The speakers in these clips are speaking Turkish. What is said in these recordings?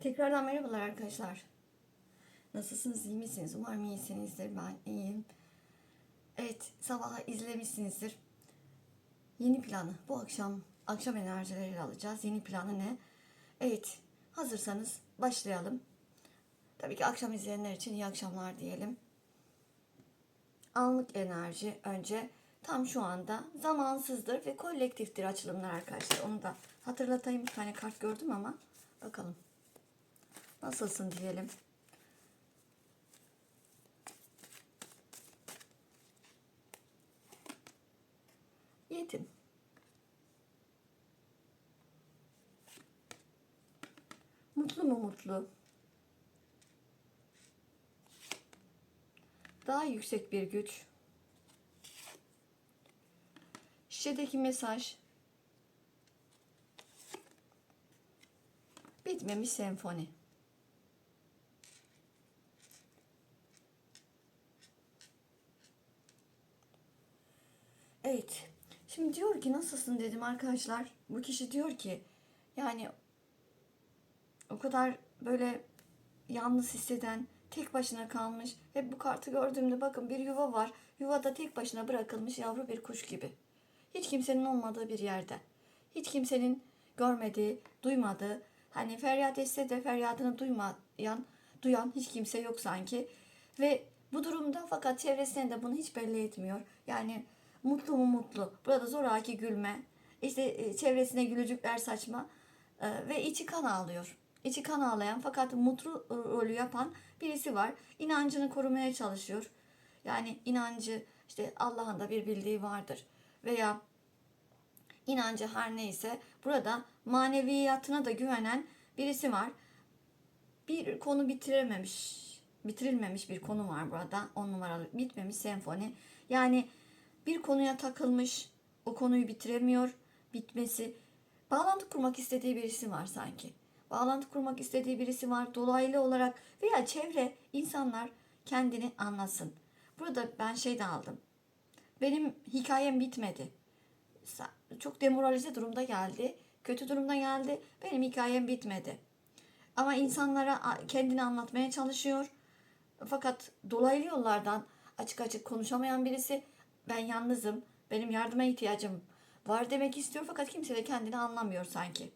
Tekrardan merhabalar arkadaşlar. Nasılsınız, iyi misiniz? Umarım iyisinizdir. Ben iyiyim. Evet, sabaha izlemişsinizdir. Yeni planı. Bu akşam akşam enerjileriyle alacağız. Yeni planı ne? Evet, hazırsanız başlayalım. Tabii ki akşam izleyenler için iyi akşamlar diyelim. Anlık enerji önce tam şu anda zamansızdır ve kolektiftir açılımlar arkadaşlar. Onu da hatırlatayım. Bir tane kart gördüm ama bakalım. Nasılsın diyelim. Yetim. Mutlu mu mutlu? Daha yüksek bir güç. Şişedeki mesaj. Bitmemiş senfoni. Evet. Şimdi diyor ki nasılsın dedim arkadaşlar. Bu kişi diyor ki yani o kadar böyle yalnız hisseden, tek başına kalmış. Hep bu kartı gördüğümde bakın bir yuva var. Yuvada tek başına bırakılmış yavru bir kuş gibi. Hiç kimsenin olmadığı bir yerde. Hiç kimsenin görmediği, duymadığı, hani feryat etse de feryadını duymayan, duyan hiç kimse yok sanki. Ve bu durumda fakat çevresine de bunu hiç belli etmiyor. Yani mutlu mu mutlu. Burada zoraki gülme. İşte e, çevresine gülücükler saçma. E, ve içi kan ağlıyor. İçi kan ağlayan fakat mutlu e, rolü yapan birisi var. İnancını korumaya çalışıyor. Yani inancı işte Allah'ın da bir bildiği vardır. Veya inancı her neyse burada maneviyatına da güvenen birisi var. Bir konu bitirememiş, bitirilmemiş bir konu var burada. On numaralı bitmemiş senfoni. Yani bir konuya takılmış, o konuyu bitiremiyor, bitmesi. Bağlantı kurmak istediği birisi var sanki. Bağlantı kurmak istediği birisi var dolaylı olarak veya çevre insanlar kendini anlasın. Burada ben şey de aldım. Benim hikayem bitmedi. Çok demoralize durumda geldi. Kötü durumda geldi. Benim hikayem bitmedi. Ama insanlara kendini anlatmaya çalışıyor. Fakat dolaylı yollardan açık açık konuşamayan birisi ben yalnızım, benim yardıma ihtiyacım var demek istiyor fakat kimse de kendini anlamıyor sanki.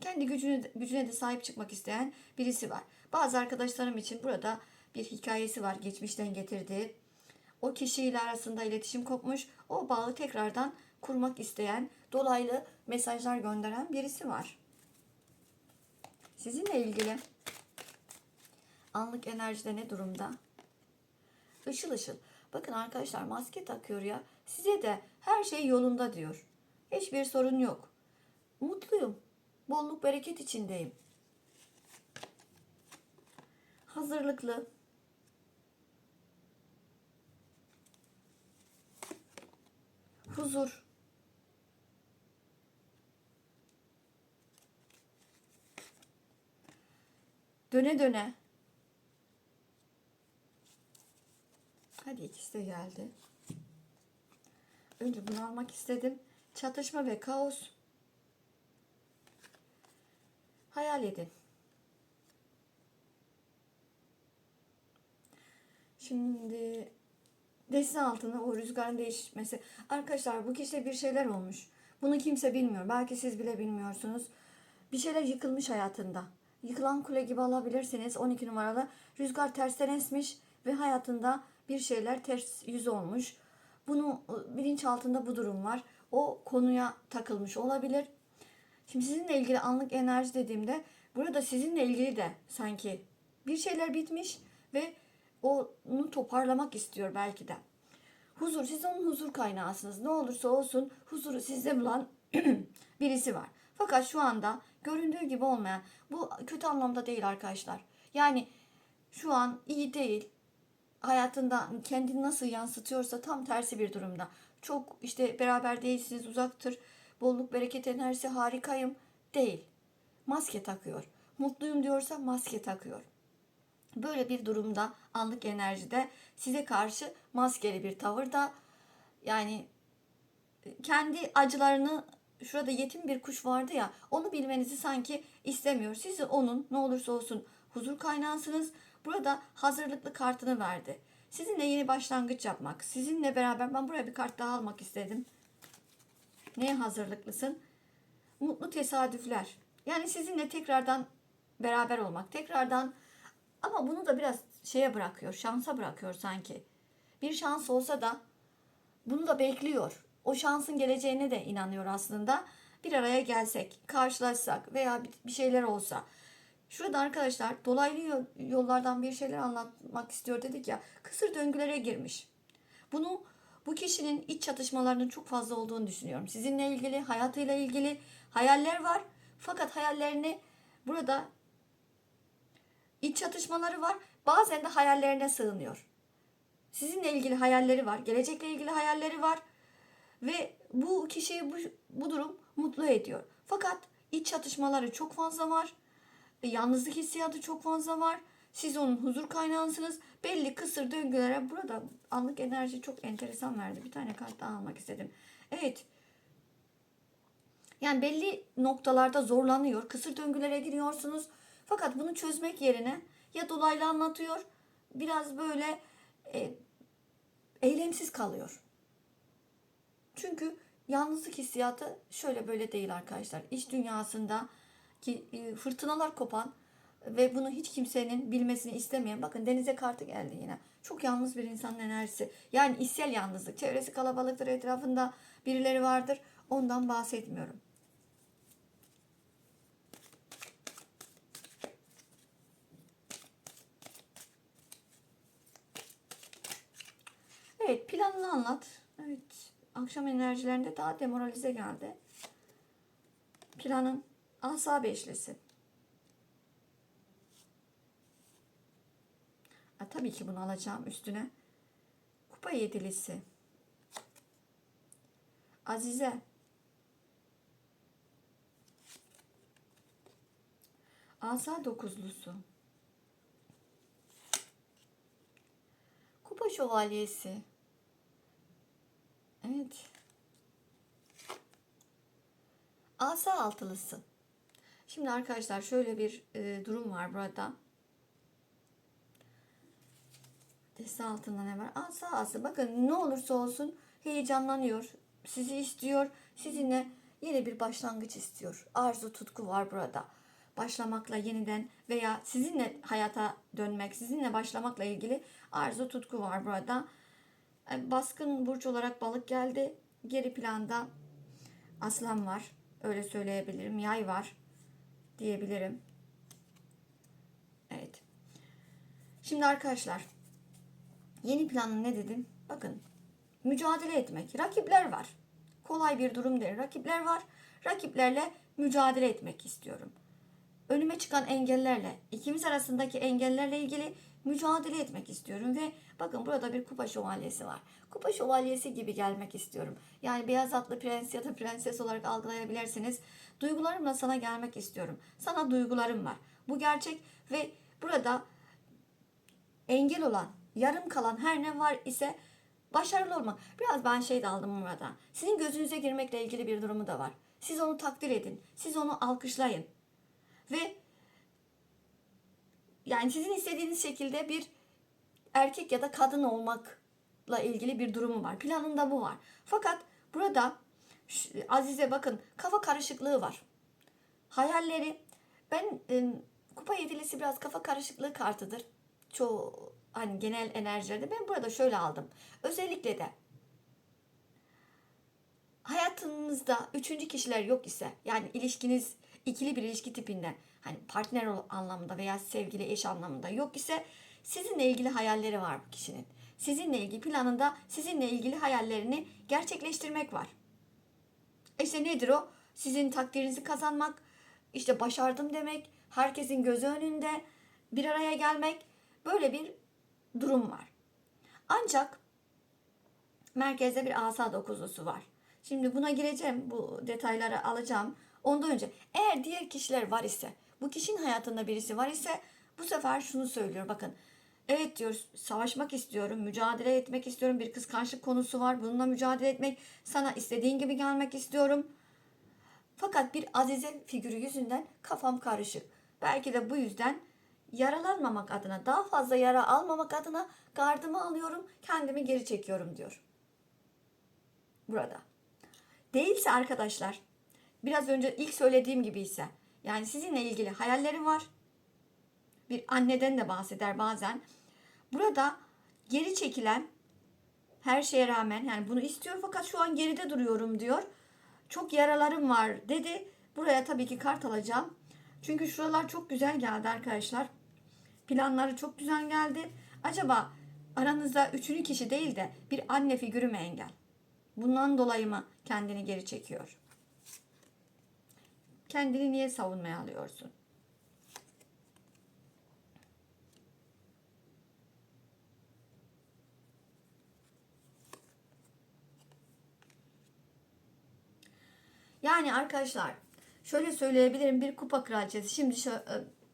Kendi gücüne, gücüne de sahip çıkmak isteyen birisi var. Bazı arkadaşlarım için burada bir hikayesi var geçmişten getirdiği. O kişiyle arasında iletişim kopmuş, o bağı tekrardan kurmak isteyen, dolaylı mesajlar gönderen birisi var. Sizinle ilgili anlık enerjide ne durumda? Işıl ışıl. Bakın arkadaşlar maske takıyor ya. Size de her şey yolunda diyor. Hiçbir sorun yok. Mutluyum. Bolluk bereket içindeyim. Hazırlıklı. Huzur. Döne döne. Hadi ikisi de geldi. Önce bunu almak istedim. Çatışma ve kaos. Hayal edin. Şimdi desi altına o rüzgarın değişmesi. Arkadaşlar bu kişide bir şeyler olmuş. Bunu kimse bilmiyor. Belki siz bile bilmiyorsunuz. Bir şeyler yıkılmış hayatında. Yıkılan kule gibi alabilirsiniz. 12 numaralı rüzgar tersten esmiş ve hayatında bir şeyler ters yüz olmuş. Bunu bilinç altında bu durum var. O konuya takılmış olabilir. Şimdi sizinle ilgili anlık enerji dediğimde burada sizinle ilgili de sanki bir şeyler bitmiş ve onu toparlamak istiyor belki de. Huzur, siz onun huzur kaynağısınız. Ne olursa olsun huzuru sizde bulan birisi var. Fakat şu anda göründüğü gibi olmayan, bu kötü anlamda değil arkadaşlar. Yani şu an iyi değil, hayatında kendini nasıl yansıtıyorsa tam tersi bir durumda. Çok işte beraber değilsiniz, uzaktır, bolluk, bereket enerjisi harikayım değil. Maske takıyor. Mutluyum diyorsa maske takıyor. Böyle bir durumda anlık enerjide size karşı maskeli bir tavırda yani kendi acılarını şurada yetim bir kuş vardı ya onu bilmenizi sanki istemiyor. Siz onun ne olursa olsun huzur kaynağısınız. Burada hazırlıklı kartını verdi. Sizinle yeni başlangıç yapmak, sizinle beraber ben buraya bir kart daha almak istedim. Neye hazırlıklısın? Mutlu tesadüfler. Yani sizinle tekrardan beraber olmak, tekrardan ama bunu da biraz şeye bırakıyor, şansa bırakıyor sanki. Bir şans olsa da bunu da bekliyor. O şansın geleceğine de inanıyor aslında. Bir araya gelsek, karşılaşsak veya bir- şeyler olsa. Şurada arkadaşlar dolaylı yo- yollardan bir şeyler anlatmak istiyor dedik ya. Kısır döngülere girmiş. Bunu bu kişinin iç çatışmalarının çok fazla olduğunu düşünüyorum. Sizinle ilgili, hayatıyla ilgili hayaller var. Fakat hayallerini burada iç çatışmaları var. Bazen de hayallerine sığınıyor. Sizinle ilgili hayalleri var. Gelecekle ilgili hayalleri var. Ve bu kişiyi bu, bu durum mutlu ediyor. Fakat iç çatışmaları çok fazla var. E, Yalnızlık hissiyatı çok fazla var. Siz onun huzur kaynağısınız. Belli kısır döngülere burada anlık enerji çok enteresan verdi. Bir tane kart daha almak istedim. Evet. Yani belli noktalarda zorlanıyor. Kısır döngülere giriyorsunuz. Fakat bunu çözmek yerine ya dolaylı anlatıyor. Biraz böyle e, eylemsiz kalıyor. Çünkü yalnızlık hissiyatı şöyle böyle değil arkadaşlar. İş dünyasında ki e, fırtınalar kopan ve bunu hiç kimsenin bilmesini istemeyen bakın denize kartı geldi yine. Çok yalnız bir insanın enerjisi. Yani içsel yalnızlık. Çevresi kalabalıktır, etrafında birileri vardır. Ondan bahsetmiyorum. Evet planını anlat. Evet akşam enerjilerinde daha demoralize geldi. Planın asa beşlisi. Ha, tabii ki bunu alacağım üstüne. Kupa yedilisi. Azize. Asa dokuzlusu. Kupa şövalyesi. Evet. Asa altılısı. Şimdi arkadaşlar şöyle bir e, durum var burada. Deste altında ne var? Asa asa. Bakın ne olursa olsun heyecanlanıyor. Sizi istiyor. Sizinle yeni bir başlangıç istiyor. Arzu tutku var burada. Başlamakla yeniden veya sizinle hayata dönmek, sizinle başlamakla ilgili arzu tutku var burada. E, Baskın burç olarak balık geldi. Geri planda aslan var. Öyle söyleyebilirim. Yay var diyebilirim. Evet. Şimdi arkadaşlar yeni planın ne dedim? Bakın mücadele etmek. Rakipler var. Kolay bir durum değil. Rakipler var. Rakiplerle mücadele etmek istiyorum. Önüme çıkan engellerle, ikimiz arasındaki engellerle ilgili mücadele etmek istiyorum ve bakın burada bir kupa şövalyesi var. Kupa şövalyesi gibi gelmek istiyorum. Yani beyaz atlı prens ya da prenses olarak algılayabilirsiniz. Duygularımla sana gelmek istiyorum. Sana duygularım var. Bu gerçek ve burada engel olan, yarım kalan her ne var ise başarılı olmak. Biraz ben şey de aldım burada. Sizin gözünüze girmekle ilgili bir durumu da var. Siz onu takdir edin. Siz onu alkışlayın. Ve yani sizin istediğiniz şekilde bir erkek ya da kadın olmakla ilgili bir durumu var. Planında bu var. Fakat burada Azize bakın kafa karışıklığı var. Hayalleri ben e, kupa yedilisi biraz kafa karışıklığı kartıdır. Çoğu hani genel enerjilerde ben burada şöyle aldım. Özellikle de hayatınızda üçüncü kişiler yok ise yani ilişkiniz ikili bir ilişki tipinden hani partner anlamında veya sevgili eş anlamında yok ise sizinle ilgili hayalleri var bu kişinin. Sizinle ilgili planında sizinle ilgili hayallerini gerçekleştirmek var. İşte nedir o? Sizin takdirinizi kazanmak, işte başardım demek, herkesin gözü önünde bir araya gelmek böyle bir durum var. Ancak merkezde bir asa dokuzlusu var. Şimdi buna gireceğim, bu detayları alacağım. Ondan önce eğer diğer kişiler var ise, bu kişinin hayatında birisi var ise bu sefer şunu söylüyor. Bakın evet diyor savaşmak istiyorum, mücadele etmek istiyorum. Bir kıskançlık konusu var. Bununla mücadele etmek, sana istediğin gibi gelmek istiyorum. Fakat bir Azize figürü yüzünden kafam karışık. Belki de bu yüzden yaralanmamak adına, daha fazla yara almamak adına gardımı alıyorum, kendimi geri çekiyorum diyor. Burada. Değilse arkadaşlar, biraz önce ilk söylediğim gibi ise, yani sizinle ilgili hayallerim var. Bir anneden de bahseder bazen. Burada geri çekilen her şeye rağmen yani bunu istiyor fakat şu an geride duruyorum diyor. Çok yaralarım var dedi. Buraya tabii ki kart alacağım. Çünkü şuralar çok güzel geldi arkadaşlar. Planları çok güzel geldi. Acaba aranızda üçüncü kişi değil de bir anne figürü mü engel? Bundan dolayı mı kendini geri çekiyor? Kendini niye savunmaya alıyorsun? Yani arkadaşlar şöyle söyleyebilirim bir kupa kraliçesi şimdi e,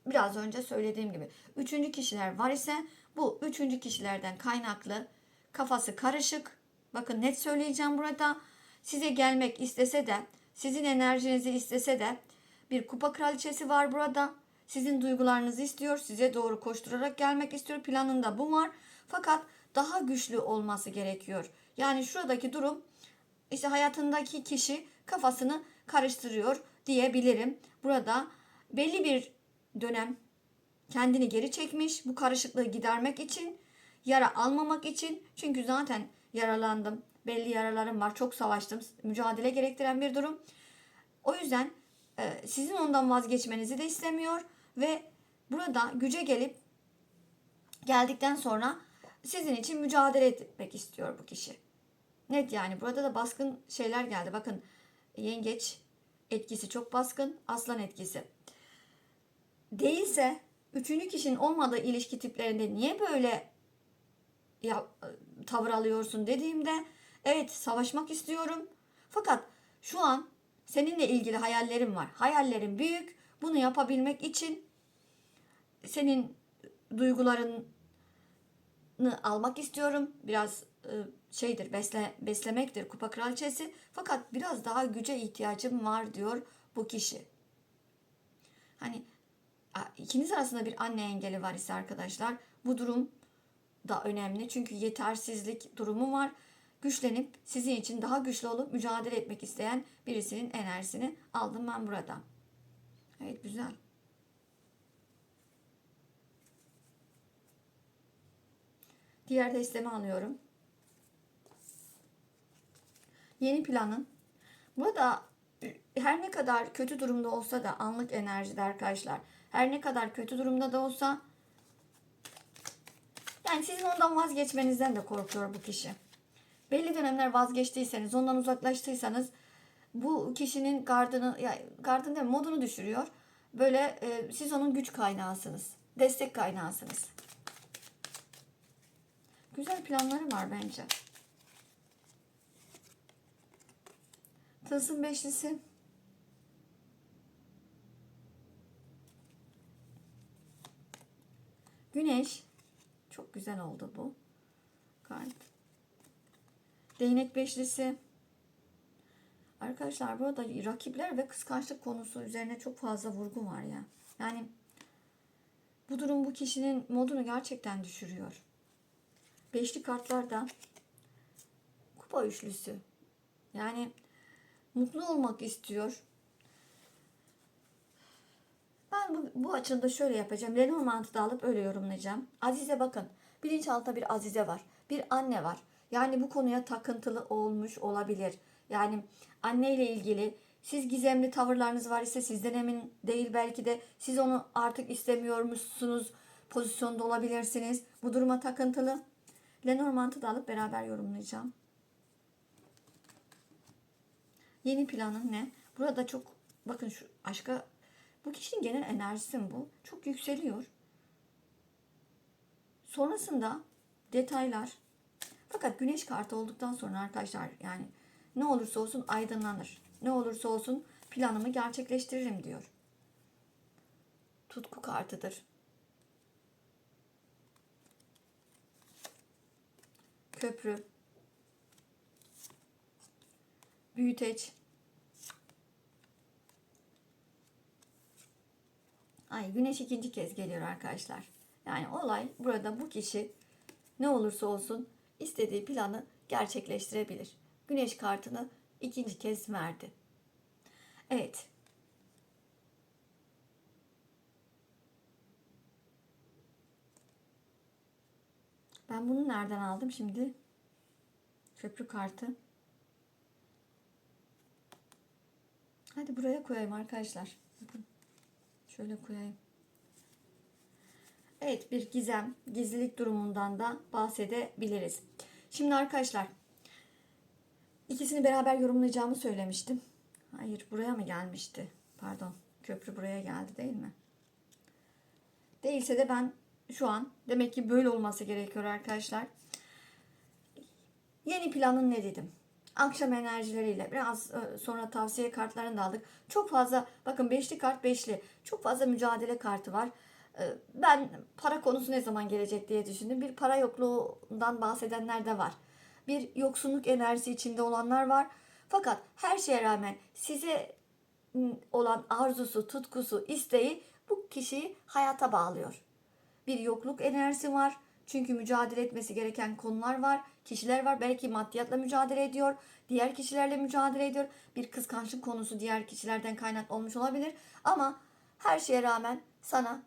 biraz önce söylediğim gibi üçüncü kişiler var ise bu üçüncü kişilerden kaynaklı kafası karışık bakın net söyleyeceğim burada size gelmek istese de sizin enerjinizi istese de bir kupa kraliçesi var burada. Sizin duygularınızı istiyor size doğru koşturarak gelmek istiyor. Planında bu var. Fakat daha güçlü olması gerekiyor. Yani şuradaki durum işte hayatındaki kişi kafasını karıştırıyor diyebilirim. Burada belli bir dönem kendini geri çekmiş bu karışıklığı gidermek için, yara almamak için. Çünkü zaten yaralandım, belli yaralarım var, çok savaştım, mücadele gerektiren bir durum. O yüzden e, sizin ondan vazgeçmenizi de istemiyor ve burada güce gelip geldikten sonra sizin için mücadele etmek istiyor bu kişi. Net yani burada da baskın şeyler geldi. Bakın yengeç etkisi çok baskın. Aslan etkisi. Değilse üçüncü kişinin olmadığı ilişki tiplerinde niye böyle ya, tavır alıyorsun dediğimde evet savaşmak istiyorum. Fakat şu an seninle ilgili hayallerim var. Hayallerim büyük. Bunu yapabilmek için senin duygularını almak istiyorum. Biraz e, şeydir besle, beslemektir kupa kraliçesi fakat biraz daha güce ihtiyacım var diyor bu kişi. Hani ikiniz arasında bir anne engeli var ise arkadaşlar bu durum da önemli çünkü yetersizlik durumu var. Güçlenip sizin için daha güçlü olup mücadele etmek isteyen birisinin enerjisini aldım ben burada. Evet güzel. Diğer destemi alıyorum. Yeni planın. Burada her ne kadar kötü durumda olsa da anlık enerjide arkadaşlar. Her ne kadar kötü durumda da olsa yani sizin ondan vazgeçmenizden de korkuyor bu kişi. Belli dönemler vazgeçtiyseniz, ondan uzaklaştıysanız bu kişinin gardını, ya gardını değil, modunu düşürüyor. Böyle e, siz onun güç kaynağısınız. Destek kaynağısınız. Güzel planları var bence. Tılsım beşlisi. Güneş. Çok güzel oldu bu. Kart. Değnek beşlisi. Arkadaşlar burada rakipler ve kıskançlık konusu üzerine çok fazla vurgu var ya. Yani bu durum bu kişinin modunu gerçekten düşürüyor. Beşli kartlarda kupa üçlüsü. Yani mutlu olmak istiyor. Ben bu, bu açıda şöyle yapacağım. Lenormand'ı da alıp öyle yorumlayacağım. Azize bakın. Bilinçaltında bir Azize var. Bir anne var. Yani bu konuya takıntılı olmuş olabilir. Yani anne ile ilgili siz gizemli tavırlarınız var ise sizden emin değil belki de siz onu artık istemiyormuşsunuz pozisyonda olabilirsiniz. Bu duruma takıntılı. Lenormand'ı da alıp beraber yorumlayacağım. Yeni planın ne? Burada çok bakın şu aşka bu kişinin genel enerjisi mi bu? Çok yükseliyor. Sonrasında detaylar fakat güneş kartı olduktan sonra arkadaşlar yani ne olursa olsun aydınlanır. Ne olursa olsun planımı gerçekleştiririm diyor. Tutku kartıdır. Köprü. Büyüteç. Ay güneş ikinci kez geliyor arkadaşlar. Yani olay burada bu kişi ne olursa olsun istediği planı gerçekleştirebilir. Güneş kartını ikinci kez verdi. Evet. Ben bunu nereden aldım şimdi? Köprü kartı. Hadi buraya koyayım arkadaşlar. Bakın. Şöyle koyayım. Evet bir gizem, gizlilik durumundan da bahsedebiliriz. Şimdi arkadaşlar ikisini beraber yorumlayacağımı söylemiştim. Hayır buraya mı gelmişti? Pardon köprü buraya geldi değil mi? Değilse de ben şu an demek ki böyle olması gerekiyor arkadaşlar. Yeni planın ne dedim? Akşam enerjileriyle biraz e, sonra tavsiye kartlarını da aldık. Çok fazla bakın beşli kart beşli. Çok fazla mücadele kartı var. E, Ben para konusu ne zaman gelecek diye düşündüm. Bir para yokluğundan bahsedenler de var. Bir yoksunluk enerjisi içinde olanlar var. Fakat her şeye rağmen size olan arzusu, tutkusu, isteği bu kişiyi hayata bağlıyor bir yokluk enerjisi var. Çünkü mücadele etmesi gereken konular var, kişiler var. Belki maddiyatla mücadele ediyor, diğer kişilerle mücadele ediyor. Bir kıskançlık konusu diğer kişilerden kaynak olmuş olabilir. Ama her şeye rağmen sana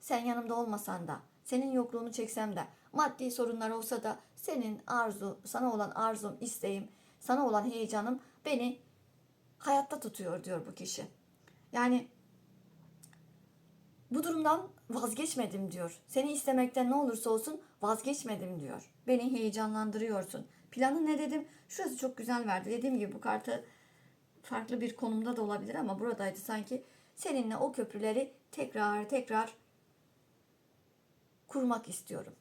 sen yanımda olmasan da, senin yokluğunu çeksem de, maddi sorunlar olsa da senin arzu, sana olan arzum, isteğim, sana olan heyecanım beni hayatta tutuyor diyor bu kişi. Yani bu durumdan vazgeçmedim diyor. Seni istemekten ne olursa olsun vazgeçmedim diyor. Beni heyecanlandırıyorsun. Planı ne dedim? Şurası çok güzel verdi. Dediğim gibi bu kartı farklı bir konumda da olabilir ama buradaydı sanki. Seninle o köprüleri tekrar tekrar kurmak istiyorum.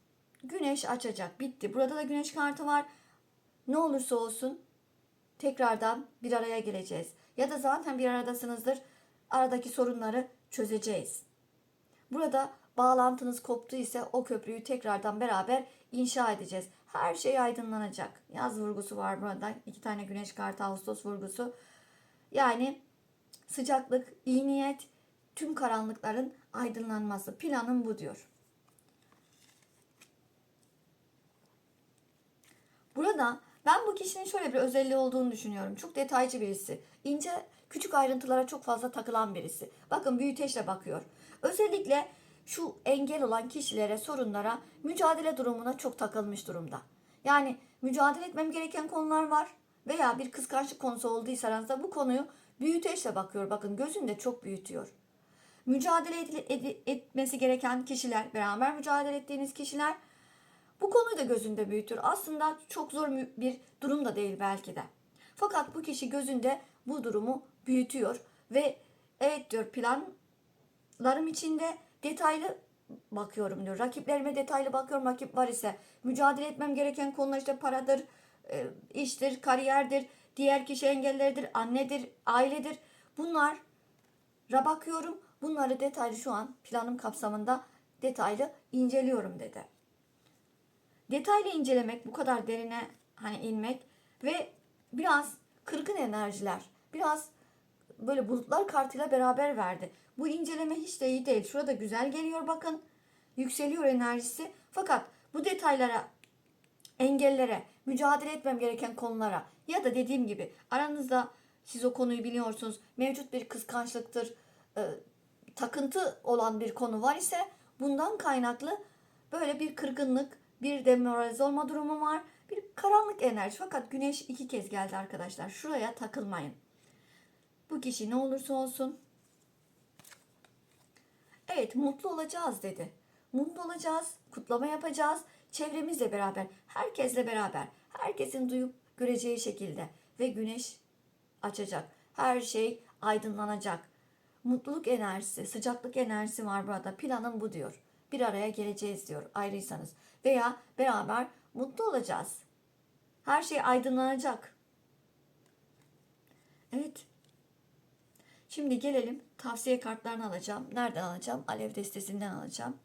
Güneş açacak. Bitti. Burada da güneş kartı var. Ne olursa olsun tekrardan bir araya geleceğiz. Ya da zaten bir aradasınızdır. Aradaki sorunları çözeceğiz. Burada bağlantınız koptu ise o köprüyü tekrardan beraber inşa edeceğiz. Her şey aydınlanacak. Yaz vurgusu var burada. İki tane güneş kartı Ağustos vurgusu. Yani sıcaklık, iyi niyet, tüm karanlıkların aydınlanması. Planım bu diyor. Burada ben bu kişinin şöyle bir özelliği olduğunu düşünüyorum. Çok detaycı birisi. İnce küçük ayrıntılara çok fazla takılan birisi. Bakın büyüteçle bakıyor. Özellikle şu engel olan kişilere, sorunlara, mücadele durumuna çok takılmış durumda. Yani mücadele etmem gereken konular var veya bir kıskançlık konusu olduysa aranızda bu konuyu büyüteçle bakıyor. Bakın gözünde çok büyütüyor. Mücadele ed- ed- etmesi gereken kişiler, beraber mücadele ettiğiniz kişiler bu konuyu da gözünde büyütür. Aslında çok zor bir durum da değil belki de. Fakat bu kişi gözünde bu durumu büyütüyor ve evet diyor planlarım içinde detaylı bakıyorum diyor. Rakiplerime detaylı bakıyorum. Rakip var ise mücadele etmem gereken konular işte paradır, e, iştir, kariyerdir, diğer kişi engelleridir, annedir, ailedir. Bunlara bakıyorum. Bunları detaylı şu an planım kapsamında detaylı inceliyorum dedi. Detaylı incelemek, bu kadar derine hani inmek ve biraz kırgın enerjiler, biraz böyle bulutlar kartıyla beraber verdi. Bu inceleme hiç de iyi değil. Şurada güzel geliyor bakın. Yükseliyor enerjisi. Fakat bu detaylara, engellere, mücadele etmem gereken konulara ya da dediğim gibi aranızda siz o konuyu biliyorsunuz. Mevcut bir kıskançlıktır, e, takıntı olan bir konu var ise bundan kaynaklı böyle bir kırgınlık, bir demoralize olma durumu var. Bir karanlık enerji. Fakat güneş iki kez geldi arkadaşlar. Şuraya takılmayın. Bu kişi ne olursa olsun Evet mutlu olacağız dedi. Mutlu olacağız, kutlama yapacağız. Çevremizle beraber, herkesle beraber, herkesin duyup göreceği şekilde ve güneş açacak. Her şey aydınlanacak. Mutluluk enerjisi, sıcaklık enerjisi var burada. Planım bu diyor. Bir araya geleceğiz diyor ayrıysanız. Veya beraber mutlu olacağız. Her şey aydınlanacak. Evet. Şimdi gelelim tavsiye kartlarını alacağım. Nereden alacağım? Alev destesinden alacağım.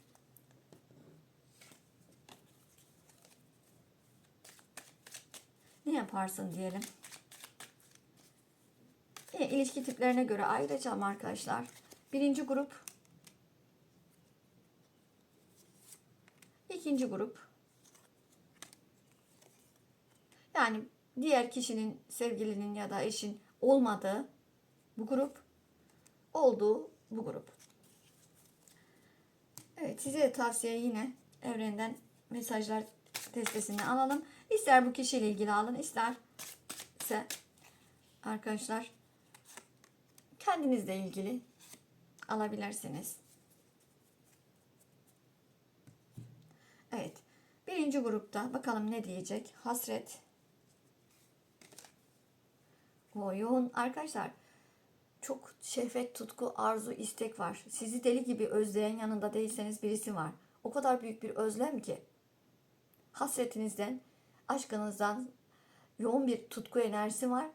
Ne yaparsın diyelim. Yine ilişki tiplerine göre ayıracağım arkadaşlar. Birinci grup ikinci grup. Yani diğer kişinin, sevgilinin ya da eşin olmadığı bu grup, olduğu bu grup. Evet size tavsiye yine evrenden mesajlar destesinden alalım. İster bu kişiyle ilgili alın, isterse arkadaşlar kendinizle ilgili alabilirsiniz. Evet. Birinci grupta bakalım ne diyecek? Hasret. O yoğun arkadaşlar çok şehvet, tutku, arzu, istek var. Sizi deli gibi özleyen yanında değilseniz birisi var. O kadar büyük bir özlem ki. Hasretinizden, aşkınızdan yoğun bir tutku enerjisi var.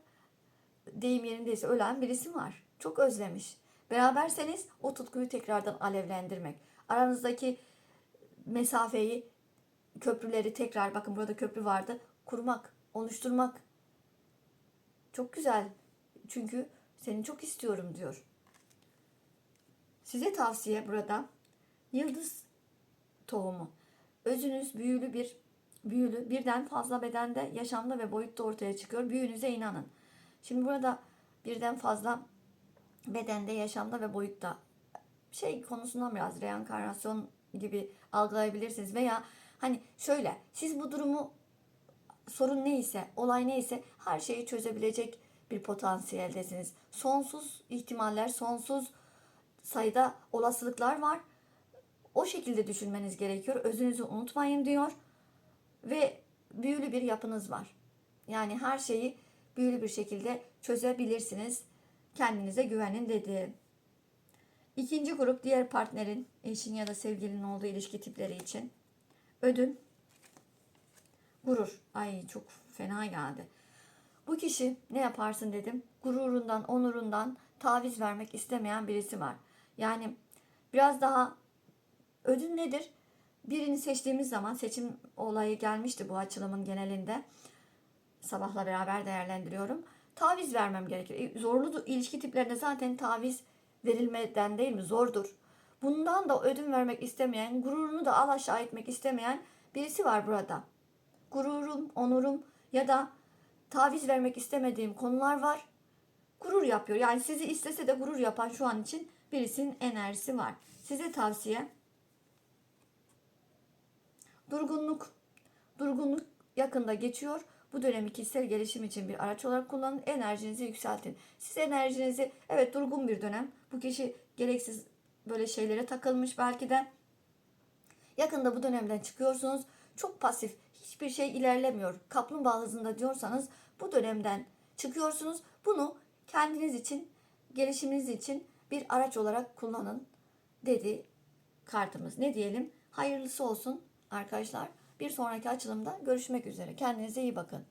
Deyim yerindeyse ölen birisi var. Çok özlemiş. Beraberseniz o tutkuyu tekrardan alevlendirmek. Aranızdaki mesafeyi, köprüleri tekrar bakın burada köprü vardı. Kurmak, oluşturmak. Çok güzel. Çünkü seni çok istiyorum diyor. Size tavsiye burada yıldız tohumu. Özünüz büyülü bir büyülü birden fazla bedende, yaşamda ve boyutta ortaya çıkıyor. Büyünüze inanın. Şimdi burada birden fazla bedende, yaşamda ve boyutta şey konusundan biraz reenkarnasyon gibi algılayabilirsiniz veya hani şöyle siz bu durumu sorun neyse, olay neyse her şeyi çözebilecek bir potansiyeldesiniz. Sonsuz ihtimaller, sonsuz sayıda olasılıklar var. O şekilde düşünmeniz gerekiyor. Özünüzü unutmayın diyor. Ve büyülü bir yapınız var. Yani her şeyi büyülü bir şekilde çözebilirsiniz. Kendinize güvenin dedi. İkinci grup diğer partnerin, eşin ya da sevgilinin olduğu ilişki tipleri için. Ödül, gurur. Ay çok fena geldi. Bu kişi ne yaparsın dedim. Gururundan, onurundan taviz vermek istemeyen birisi var. Yani biraz daha ödül nedir? Birini seçtiğimiz zaman seçim olayı gelmişti bu açılımın genelinde. Sabahla beraber değerlendiriyorum. Taviz vermem gerekir. E, Zorlu ilişki tiplerinde zaten taviz verilmeden değil mi? Zordur. Bundan da ödün vermek istemeyen, gururunu da alaşağı etmek istemeyen birisi var burada. Gururum, onurum ya da taviz vermek istemediğim konular var. Gurur yapıyor. Yani sizi istese de gurur yapan şu an için birisinin enerjisi var. Size tavsiye durgunluk. Durgunluk yakında geçiyor. Bu dönemi kişisel gelişim için bir araç olarak kullanın. Enerjinizi yükseltin. Siz enerjinizi evet durgun bir dönem. Bu kişi gereksiz böyle şeylere takılmış belki de. Yakında bu dönemden çıkıyorsunuz. Çok pasif. Hiçbir şey ilerlemiyor. Kaplumbağa hızında diyorsanız bu dönemden çıkıyorsunuz. Bunu kendiniz için, gelişiminiz için bir araç olarak kullanın dedi kartımız. Ne diyelim? Hayırlısı olsun arkadaşlar. Bir sonraki açılımda görüşmek üzere. Kendinize iyi bakın.